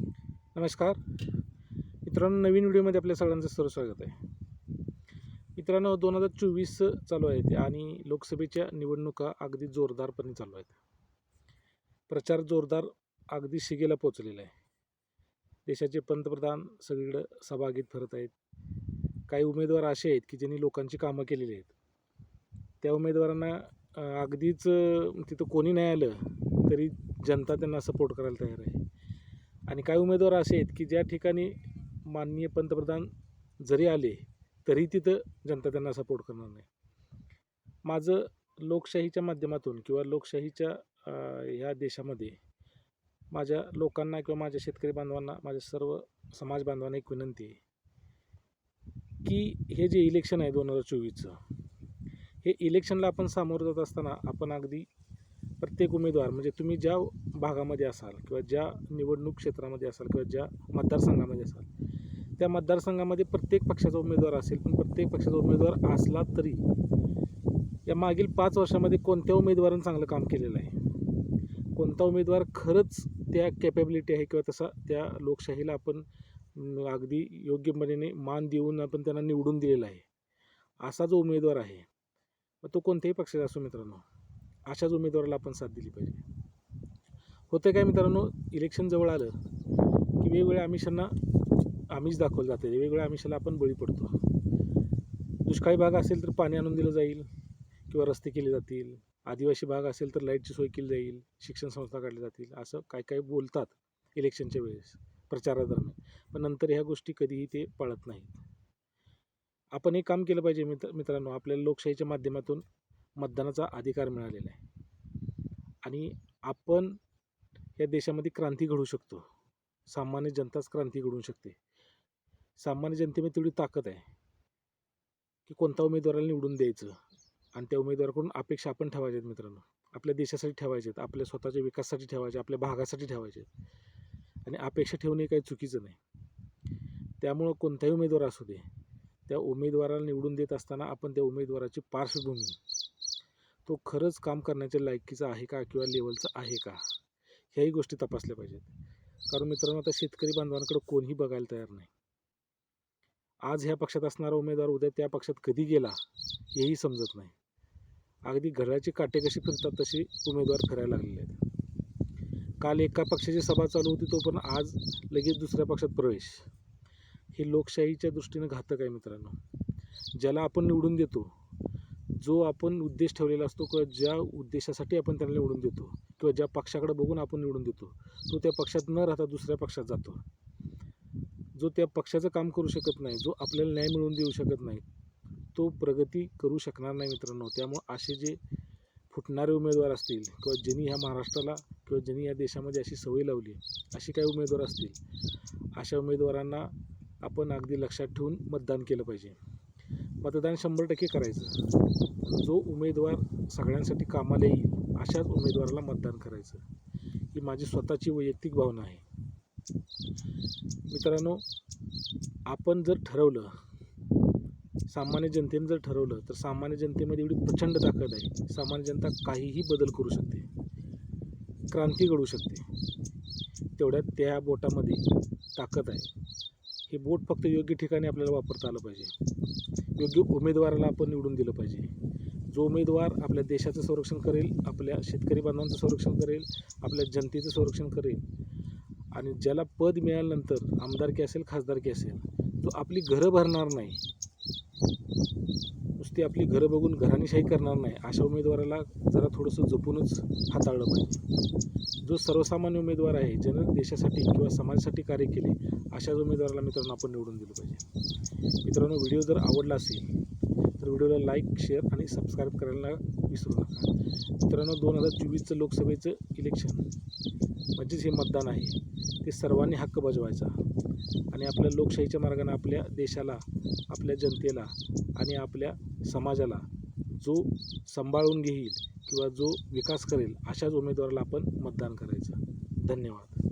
नमस्कार. मित्रांनो नवीन व्हिडिओमध्ये आपल्या सगळ्यांचं सर्व स्वागत आहे. मित्रांनो दोन हजार चोवीस चालू आहे आणि लोकसभेच्या निवडणुका अगदी जोरदारपणे चालू आहेत. प्रचार जोरदार अगदी शिगेला पोचलेला आहे. देशाचे पंतप्रधान सगळीकडं सहभागीत फिरत आहेत. काही उमेदवार असे आहेत की ज्यांनी लोकांची कामं केलेली आहेत. त्या उमेदवारांना अगदीच तिथं कोणी नाही आलं तरी जनता त्यांना सपोर्ट करायला तयार आहे. आणि काही उमेदवार असे आहेत की ज्या ठिकाणी माननीय पंतप्रधान जरी आले तरी तिथं जनता त्यांना सपोर्ट करणार नाही. माझं लोकशाहीच्या माध्यमातून किंवा लोकशाहीच्या ह्या देशामध्ये माझ्या लोकांना किंवा माझ्या शेतकरी बांधवांना माझ्या सर्व समाज बांधवांना एक विनंती आहे की हे जे इलेक्शन आहे दोन हजार चोवीसचं हे इलेक्शनला आपण सामोरं जात असताना आपण अगदी प्रत्येक उमेदवार म्हणजे तुम्ही ज्या भागामध्ये असाल किंवा ज्या निवडणूक क्षेत्रामध्ये असाल किंवा ज्या मतदारसंघामध्ये असाल त्या मतदारसंघामध्ये प्रत्येक पक्षाचा उमेदवार असेल पण प्रत्येक पक्षाचा उमेदवार असला तरी या मागील पाच वर्षामध्ये कोणत्या उमेदवारानं चांगलं काम केलेलं आहे? कोणता उमेदवार खरंच त्या कॅपेबिलिटी आहे किंवा तसा त्या लोकशाहीला आपण अगदी अगदी योग्यपणे मान देऊन आपण त्यांना निवडून दिलेला आहे असा जो उमेदवार आहे मग तो कोणत्याही पक्षाचा असो मित्रांनो? अशाच उमेदवाराला आपण साथ दिली पाहिजे. होतं काय मित्रांनो इलेक्शन जवळ आलं की वेगवेगळ्या आमिषांना आमिष दाखवलं जाते. वेगवेगळ्या आमिषाला आपण बळी पडतो. दुष्काळी भाग असेल तर पाणी आणून दिलं जाईल किंवा रस्ते केले जातील. आदिवासी भाग असेल तर लाईटची सोय केली जाईल शिक्षण संस्था काढल्या जातील असं काय काय बोलतात इलेक्शनच्या वेळेस प्रचारादरम्यान. पण नंतर ह्या गोष्टी कधीही ते पाळत नाहीत. आपण एक काम केलं पाहिजे मित्र मित्रांनो आपल्याला लोकशाहीच्या माध्यमातून मतदानाचा अधिकार मिळालेला आहे. आणि आपण या देशामध्ये क्रांती घडवू शकतो. सामान्य जनताच क्रांती घडवू शकते. सामान्य जनतेमध्ये तेवढी ताकद आहे. की कोणत्या उमेदवाराला निवडून द्यायचं आणि त्या उमेदवाराकडून अपेक्षा आपण ठेवायच्या आहेत मित्रांनो. आपल्या देशासाठी ठेवायचे आहेत आपल्या स्वतःच्या विकासासाठी ठेवायचे आपल्या भागासाठी ठेवायचे आहेत आणि अपेक्षा ठेवणे काही चुकीचं नाही. त्यामुळं कोणताही उमेदवार असू दे त्या उमेदवाराला निवडून देत असताना आपण त्या उमेदवाराची पार्श्वभूमी तो खरंच काम करण्याच्या लायकीचा आहे का किंवा लेवलचा आहे का? ह्याही गोष्टी तपासल्या पाहिजेत. कारण मित्रांनो आता शेतकरी बांधवांकडे कोणीही बघायला तयार नाही. आज ह्या पक्षात असणारा उमेदवार उद्या त्या पक्षात कधी गेला हेही समजत नाही. अगदी घड्याळाची काटे कशी फिरतात तशी उमेदवार फिरायला लागलेले आहेत. काल एका पक्षाची सभा चालू होती तो पण आज लगेच दुसऱ्या पक्षात प्रवेश. हे लोकशाहीच्या दृष्टीनं घातक आहे मित्रांनो. ज्याला आपण निवडून देतो जो आपण उद्देश ठेवलेला असतो किंवा ज्या उद्देशासाठी आपण त्यांना निवडून देतो किंवा ज्या पक्षाकडे बघून आपण निवडून देतो तो त्या पक्षात न राहता दुसऱ्या पक्षात जातो. जो त्या पक्षाचं काम करू शकत नाही जो आपल्याला न्याय मिळवून देऊ शकत नाही तो प्रगती करू शकणार नाही मित्रांनो. त्यामुळे असे जे फुटणारे उमेदवार असतील किंवा ज्यांनी ह्या महाराष्ट्राला किंवा ज्यांनी या देशामध्ये अशी सवय लावली अशी काही उमेदवार असतील अशा उमेदवारांना आपण अगदी लक्षात ठेवून मतदान केलं पाहिजे. मतदान शंभर टक्के करायचं. जो उमेदवार सगळ्यांसाठी कामाला येईल अशाच उमेदवाराला मतदान करायचं. ही माझी स्वतःची वैयक्तिक भावना आहे. मित्रांनो आपण जर ठरवलं सामान्य जनतेने जर ठरवलं तर सामान्य जनतेमध्ये एवढी प्रचंड ताकद आहे. सामान्य जनता काहीही बदल करू शकते. क्रांती घडू शकते. तेवढ्यात त्या बोटामध्ये ताकद आहे. हे बोट फक्त योग्य ठिकाणी आपल्याला वापरता आलं पाहिजे. योग्य उमेदवाराला आपण निवडून दिलं पाहिजे. जो उमेदवार आपल्या देशाचं संरक्षण करेल आपल्या शेतकरी बांधवांचं संरक्षण करेल आपल्या जनतेचं संरक्षण करेल आणि ज्याला पद मिळाल्यानंतर आमदारकी असेल खासदारकी असेल तो आपली घरं भरणार नाही. नुसती आपली घरं बघून घराणीशाही करणार नाही. अशा उमेदवाराला जरा थोडंसं जपूनच हाताळलं पाहिजे. जो सर्वसामान्य उमेदवार आहे ज्यानं देशासाठी किंवा समाजासाठी कार्य केले अशाच उमेदवाराला मित्रांनो आपण निवडून दिलं पाहिजे. मित्रांनो व्हिडिओ जर आवडला असेल तर व्हिडिओला लाईक शेअर आणि सबस्क्राईब करायला विसरू नका. मित्रांनो दोन हजार चोवीसचं लोकसभेचं इलेक्शन. म्हणजेच हे मतदान आहे. ते सर्वांनी हक्क बजवायचा. आणि आपल्या लोकशाहीच्या मार्गाने आपल्या देशाला आपल्या जनतेला आणि आपल्या समाजाला जो सांभाळून घेईल किंवा जो विकास करेल अशाच उमेदवाराला आपण मतदान करायचं. धन्यवाद.